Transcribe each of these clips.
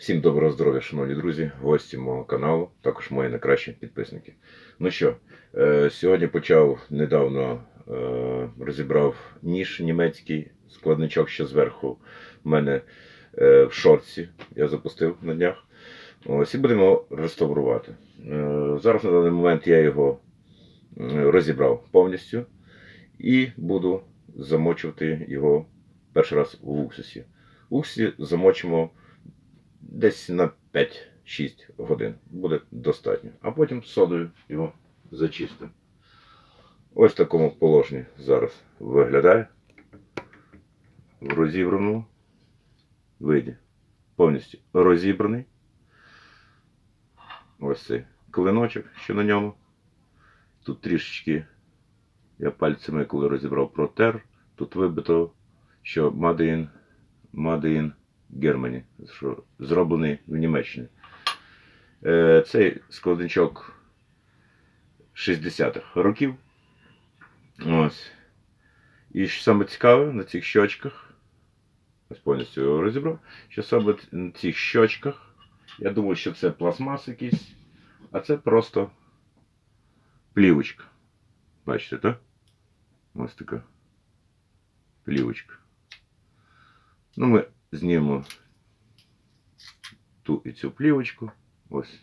Всім доброго здоров'я, шановні друзі, гості мого каналу, також мої найкращі підписники. Ну що, е, сьогодні почав недавно е, розібрав ніж німецький складничок, що зверху в мене е, в шорці. Я запустив на днях. Ось і будемо реставрувати. Зараз на даний момент я його розібрав повністю і буду замочувати його перший раз в уксусі. В уксусі замочимо десь на 5-6 годин. Буде достатньо. А потім содою його зачистимо. Ось в такому положенні зараз виглядає. В розібраному виді. Повністю розібраний. Ось цей клиночок, що на ньому. Тут трішечки я пальцями, коли розібрав протер, тут вибито, що Made in, Made in Germany, що зроблений в Німеччині. Е, Цей складничок 60-х років. Ось. І що саме цікаве на цих щочках, ось повністю його розібрав, що саме на цих щочках, я думаю, що це пластмас якийсь, а це просто плівочка. Бачите, так? Ось така плівочка. Ну, ми знімемо ту і цю плівочку. Ось.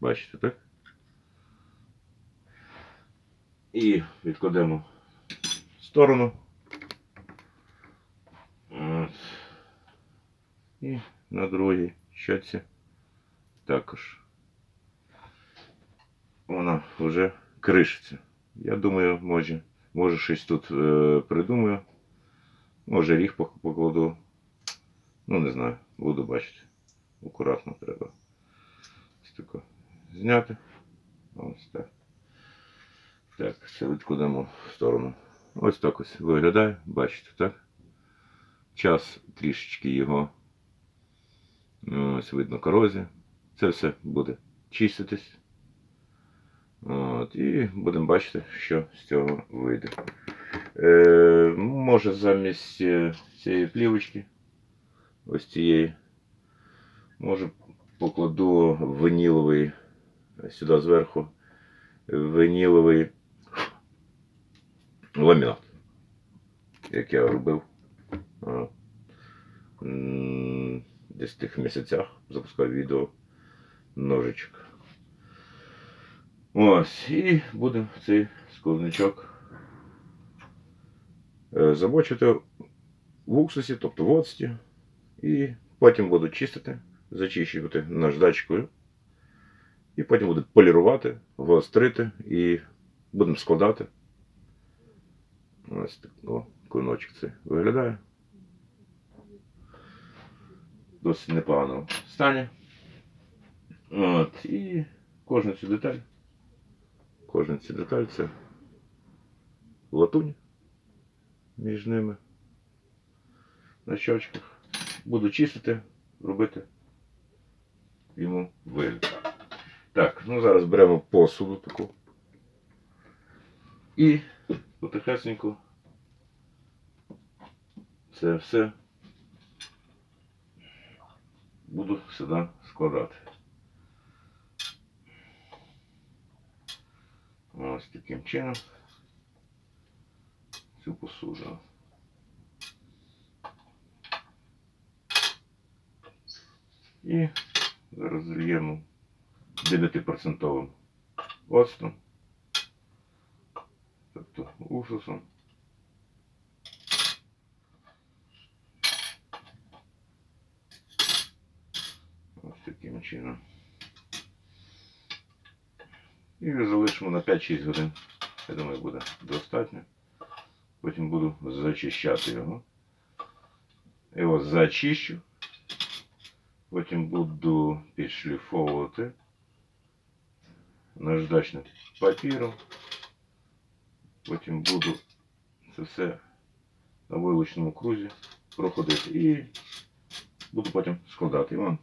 Бачите, так? І відкладемо в сторону. От. І на другій щоці також. Вона вже кришиться. Я думаю, може, може щось тут е, придумаю. Може ріг покладу. Ну, не знаю, буду бачити. Акуратно треба. Ось тако зняти. Ось так. Так, це відкладемо в сторону. Ось так ось виглядає, бачите, так? Час трішечки його. Ось видно корозія. Це все буде чиститись. От, і будемо бачити, що з цього вийде. Е, може замість е, цієї плівочки, ось цієї, може покладу виніловий сюди зверху виніловий ламінат, як я робив десь в тих місяцях запускав відео ножичок. Ось, і будемо цей складничок е, замочити в уксусі, тобто в оцті. І потім буду чистити, зачищувати наждачкою. І потім буду полірувати, гострити і будемо складати. Ось так о, клиночок це виглядає. Досить непогано стані. От, і кожну цю деталь. Кожна ця деталь це латунь між ними на щочках. Буду чистити, робити йому вигляд. Так, ну зараз беремо посуду таку. І потихесенько це все буду сюди складати. Ось таким чином цю посуду. І зараз зальємо 9% оцтом, тобто уксусом. Ось таким чином. І залишимо на 5-6 годин. Я думаю, буде достатньо. Потім буду зачищати його. Його зачищу. Потім буду підшліфовувати наждачним папіром. Потім буду це все на вилучному крузі проходити. І буду потім складати. І вам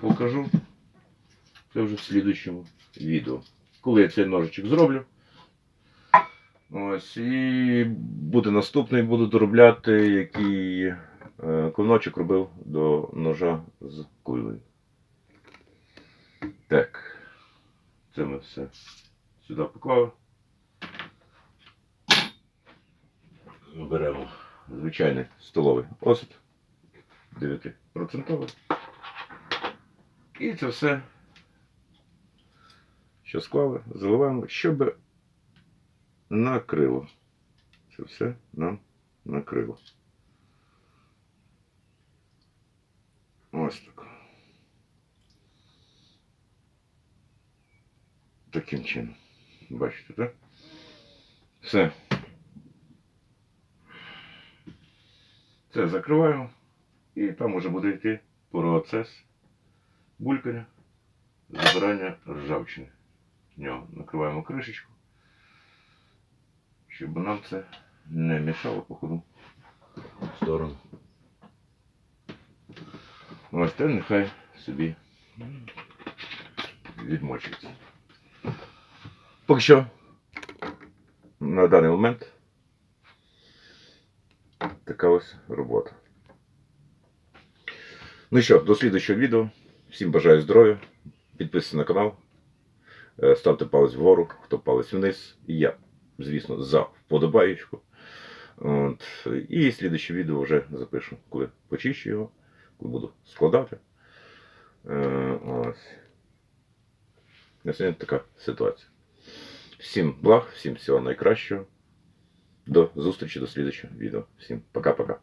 покажу. Це вже в слідуючому відео. Коли я цей ножичок зроблю. Ось, і буде наступний, буду доробляти, який Е, робив до ножа з куйлею. Так. Це ми все сюди поклали. Беремо звичайний столовий осад 9%. І це все, що склали, заливаємо, щоб накрило. Це все нам накрило. Ось так. Таким чином. Бачите, так? Все. Це закриваємо. І там уже буде йти процес булькання, забирання ржавчини. В нього накриваємо кришечку, щоб нам це не мішало по ходу в сторону. Ось те нехай собі відмочується. Поки що на даний момент така ось робота. Ну що, до слідчого відео. Всім бажаю здоров'я. Підписуйтесь на канал. Е, Ставте палець вгору, хто палець вниз. І я, звісно, за вподобаєчку. От. І слідче відео вже запишу, коли почищу його, коли буду складати. Е, Ось. На сьогодні така ситуація. Всім благ, всім всього найкращого. До зустрічі, до слідчого відео. Всім пока-пока.